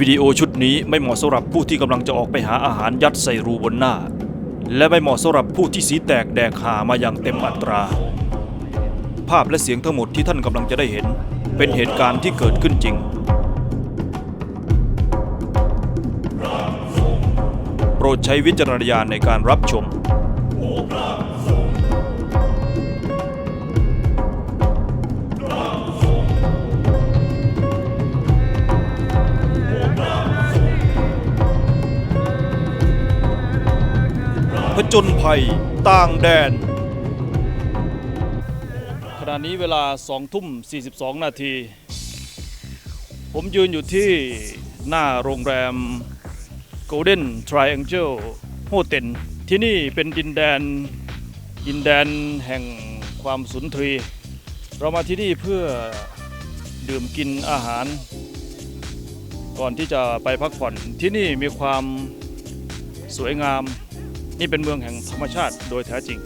วิดีโอชุดนี้ไม่เหมาะสำหรับผู้ที่กำลังจะออกไปหาอาหารยัดใส่รูบนหน้า และไม่เหมาะสำหรับผู้ที่สีแตกแดกหามาอย่างเต็มอัตรา ภาพและเสียงทั้งหมดที่ท่านกำลังจะได้เห็น เป็นเหตุการณ์ที่เกิดขึ้นจริง โปรดใช้วิจารณญาณในการรับชม จญภัยต่างแดน ขณะนี้เวลา2ทุ่ม 42 นาที ผมยืนอยู่ที่หน้าโรงแรม Golden Triangle โฮเต็นที่นี่เป็นดินแดน ดินแดนแห่งความสุนทรี เรามาที่นี่เพื่อดื่มกินอาหาร ก่อนที่จะไปพักผ่อนที่นี่มีความสวยงาม นี่เป็นเมืองแห่งธรรมชาติโดยแท้จริง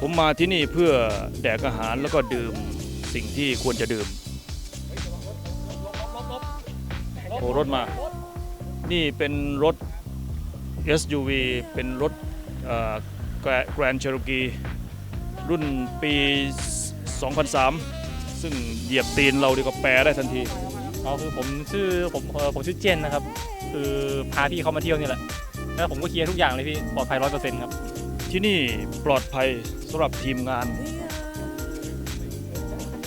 ผมมาที่นี่เพื่อแดกอาหารแล้วก็ดื่มสิ่งที่ควรจะดื่มโอ้รถมา นี่เป็นรถ SUV เป็นรถแกรนเช r รกีรุ่นปี 2003 ซึ่งเหยียบตีนเราดีกว่าแปลได้ทันที อ๋อคือผมชื่อผมเอ่อผมชื่อเจนนะครับ คือพาพี่เขามาเที่ยวนี่แหละ แล้วผมก็เคลียร์ทุกอย่างเลยพี่ปลอดภัยร้อยเปอร์เซ็นต์ครับ ที่นี่ปลอดภัยสำหรับทีมงาน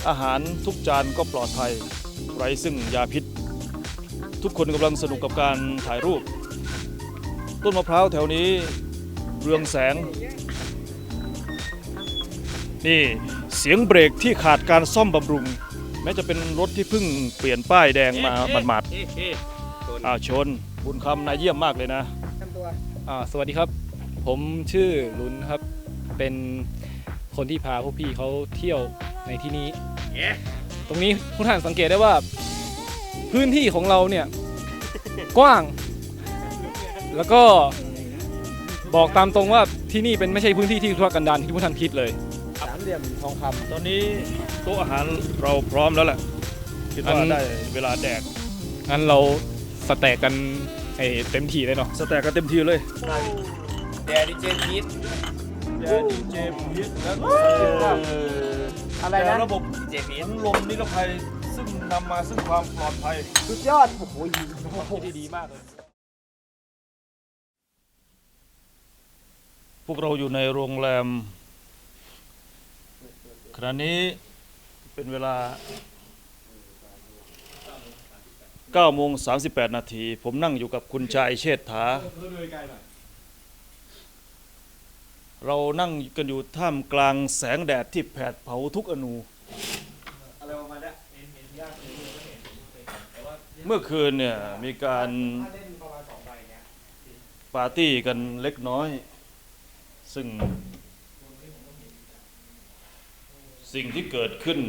อาหารทุกจานก็ปลอดภัยไร้ซึ่งยาพิษ ทุกคนกำลังสนุกกับการถ่ายรูป ต้นมะพร้าวแถวนี้ เรืองแสง นี่เสียงเบรกที่ขาดการซ่อมบำรุง แม้จะเป็นรถที่เพิ่งเปลี่ยนป้ายแดงมาหมาดๆ อ้าวชน บุญคำนายเยี่ยมมากเลยนะอ่าสวัสดีครับ ผมชื่อลุนครับ เป็นคนที่พาพวกพี่เขาเที่ยวในที่นี้ตรงนี้คุณท่านสังเกตได้ว่า พื้นที่ของเราเนี่ย กว้าง แล้วก็บอกตามตรงว่าที่นี่เป็นไม่ใช่พื้นที่ที่ทุรกันดารที่ผู้ท่านคิดเลย สามเหลี่ยมทองคตอนนี้โต๊ะอาหารเราพร้อมแล้วแหละคิดว่าอัน ได้เวลาแดกงั้นเรา สแต็กกันให้เต็มที่เลยเนาะสแต็กกันเต็มที่เลยำแดดิเจพีทแดดีเจพีทและอะไรนะระบบเจพีทถุงลมนิรภัยซึ่งนำมาซึ่งความปลอดภัยสุดยอดโอ้โหที่ดีมากเลยพวกเราอยู่ในโรงแรมขณะนี้เป็นเวลา 9โมง38 นาที ผมนั่งอยู่กับคุณชายเชษฐา เรานั่งกันอยู่ท่ามกลางแสงแดดที่แผดเผาทุกอนูเมื่อคืนเนี่ย มีการปาร์ตี้กันเล็กน้อย ซึ่ง สิ่งที่เกิดขึ้น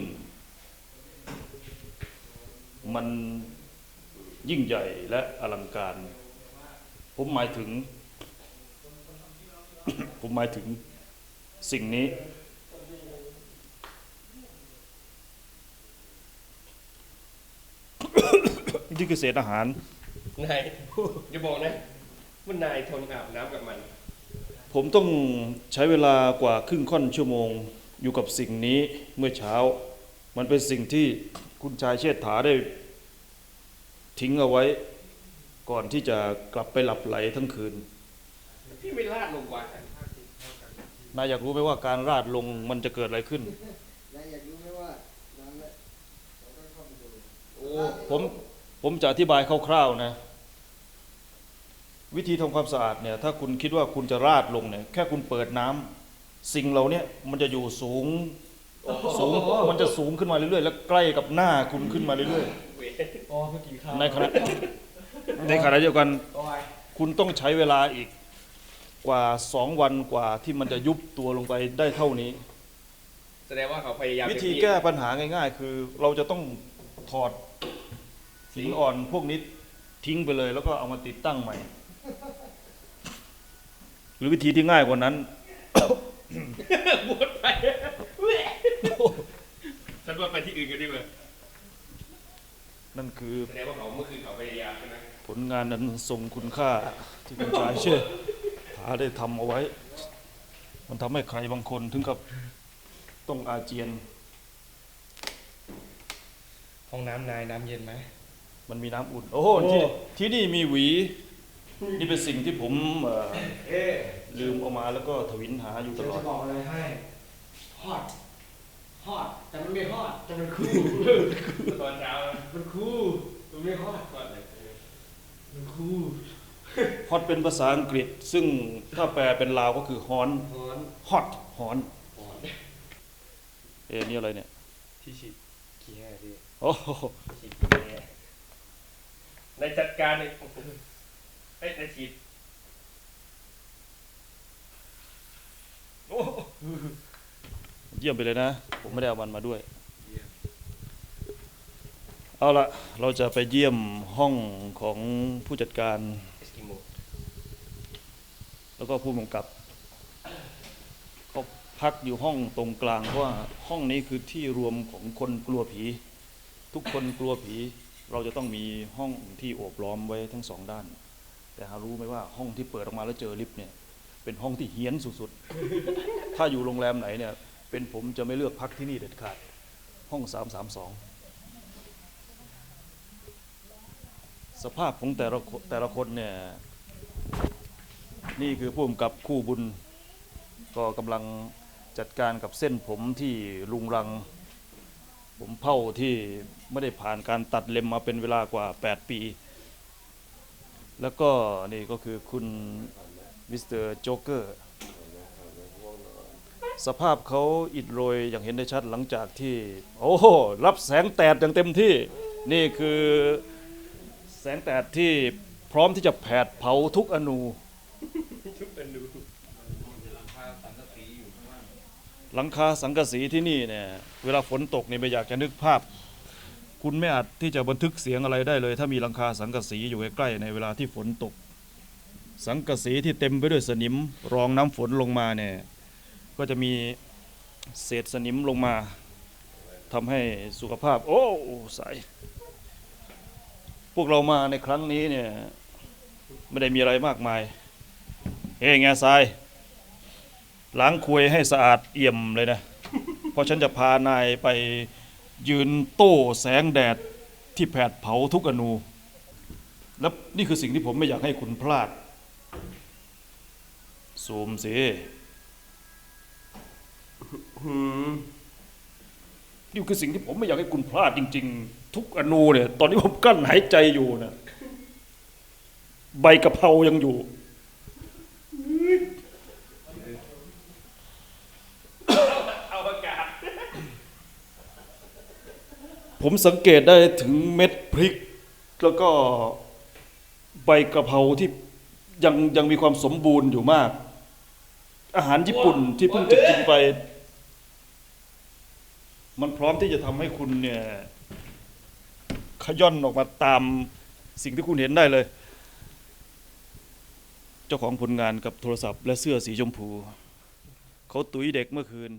มัน ยิ่งใหญ่และอลังการ ผมหมายถึง ผมหมายถึงสิ่งนี้ นี่คือเศษอาหาร นายอย่าบอกนะว่านายทนอาบน้ำกับมัน ผมต้องใช้เวลากว่าครึ่งค่อนชั่วโมง อยู่กับสิ่งนี้เมื่อเช้า มันเป็นสิ่งที่คุณชายเชษฐาได้ ทิ้งเอาไว้ก่อนที่จะกลับไปหลับไหลทั้งคืนพี่ไม่ลาดลงวะนายอยากรู้ไหมว่าการราดลงมันจะเกิดอะไรขึ้นนายอยากรู้ไหมว่าน้ำเนี่ยเราต้องเข้าไปดูโอ้ผมผมจะอธิบายคร่าวๆนะ วิธีทำความสะอาดเนี่ย ถ้าคุณคิดว่าคุณจะราดลงเนี่ย แค่คุณเปิดน้ำสิ่งเราเนี่ยมันจะอยู่สูงสูงมันจะสูงขึ้นมาเรื่อยๆ แล้วใกล้กับหน้าคุณขึ้นมาเรื่อย อ๋อเมื่อกี้ข้าวๆในขณะในขณะเดียวกันคุณต้องใช้เวลาอีกกว่าสองวันกว่าที่มันจะยุบตัวลงไปได้เท่านี้ แสดงว่าเขาพยายามวิธีแก้ปัญหาง่าย ๆ คือเราจะต้องถอดหินอ่อนพวกนี้ทิ้งไปเลย แล้วก็เอามาติดตั้งใหม่ หรือวิธีที่ง่ายกว่านั้น บวชไปฉันว่าไปที่อื่นกันดีกว่า นั่นคือแสดงว่าเขาเมื่อคืนเขาพยายามใช่ไหมผลงานนั้นทรงคุณค่าที่คุณชายเชื่อหาได้ทำเอาไว้ มันทำให้ใครบางคนถึงกับต้องอาเจียน ห้องน้ำนายน้ำเย็นไหม มันมีน้ำอุ่น โอ้โหที่ที่นี่มีหวี นี่เป็นสิ่งที่ผมเอ่อเอ๊ะลืมเอามาแล้วก็ทวินหาอยู่ตจะลอด บอกอะไรให้ ฮอต ฮอตแต่มันไม่ฮอตแต่มันคูลตอนเช้ามันคูลมันไม่ฮอตก่อนเลยมันคูลฮอตเป็นภาษาอังกฤษ ซึ่งถ้าแปลเป็นลาวก็คือฮอนฮอนฮอตฮอนฮอนเอ้นี่อะไรเนี่ยที่ฉีดกี่แห่พี่โอ้โหฉีดแน่ในจัดการในเอ้ยในฉีด เยี่ยมไปเลยนะ ผมไม่ได้เอามันมาด้วย เอาละเราจะไปเยี่ยมห้องของผู้จัดการเอสกิโมแล้วก็ผู้กำกับเขาพักอยู่ห้องตรงกลางเพราะว่าห้องนี้คือที่รวมของคนกลัวผี ทุกคนกลัวผี เราจะต้องมีห้องที่โอบล้อมไว้ทั้งสองด้าน แต่หารู้ไหมว่าห้องที่เปิดออกมาแล้วเจอลิฟต์เนี่ยเป็นห้องที่เฮี้ยนสุดๆ ถ้าอยู่โรงแรมไหนเนี่ย เป็นผมจะไม่เลือกพักที่นี่เด็ดขาด ห้องสามสามสองสภาพของแต่ละแต่ละคนเนี่ย นี่คือผู้กำกับคู่บุญ ก็กำลังจัดการกับเส้นผมที่ลุงรัง ผมเผ่าที่ไม่ได้ผ่านการตัดเล็มมาเป็นเวลากว่า 8 ปี แล้วก็นี่ก็คือคุณมิสเตอร์โจ๊กเกอร์ สภาพเขาอิดโรยอย่างเห็นได้ชัดหลังจากที่ โอ้โหรับแสงแดดอย่างเต็มที่ นี่คือแสงแดดที่พร้อมที่จะแผดเผาทุกอนูชุบเป็นดูหลังคาสังกะสีที่นี่เนี่ย เวลาฝนตกเนี่ยไม่อยากจะนึกภาพ คุณไม่อาจที่จะบันทึกเสียงอะไรได้เลย ถ้ามีหลังคาสังกะสีอยู่ใกล้ๆในเวลาที่ฝนตก สังกะสีที่เต็มไปด้วยสนิม รองน้ำฝนลงมาเนี่ย ก็จะมีเศษสนิมลงมาทำให้สุขภาพ โอ้ใสพวกเรามาในครั้งนี้เนี่ย ไม่ได้มีอะไรมากมาย เฮ้ยไงทรายล้างควยให้สะอาดเอี่ยมเลยนะ เพราะฉันจะพานายไปยืนโต้แสงแดดที่แผดเผาทุกอนูและนี่คือสิ่งที่ผมไม่อยากให้คุณพลาดซูมสิ นี่คือสิ่งที่ผมไม่อยากให้คุณพลาดจริง ๆ ทุกอนูเนี่ย ตอนนี้ผมกั้นหายใจอยู่นะใบกะเพรายังอยู่เอาอากาศผมสังเกตได้ถึงเม็ดพริก แล้วก็ใบกะเพราที่ยังยังมีความสมบูรณ์อยู่มาก อาหารญี่ปุ่นที่เพิ่งจะกินไป มันพร้อมที่จะทำให้คุณเนี่ยขย่อนออกมาตามสิ่งที่คุณเห็นได้เลย เจ้าของผลงานกับโทรศัพท์และเสื้อสีชมพู เขาตุ้ยเด็กเมื่อคืน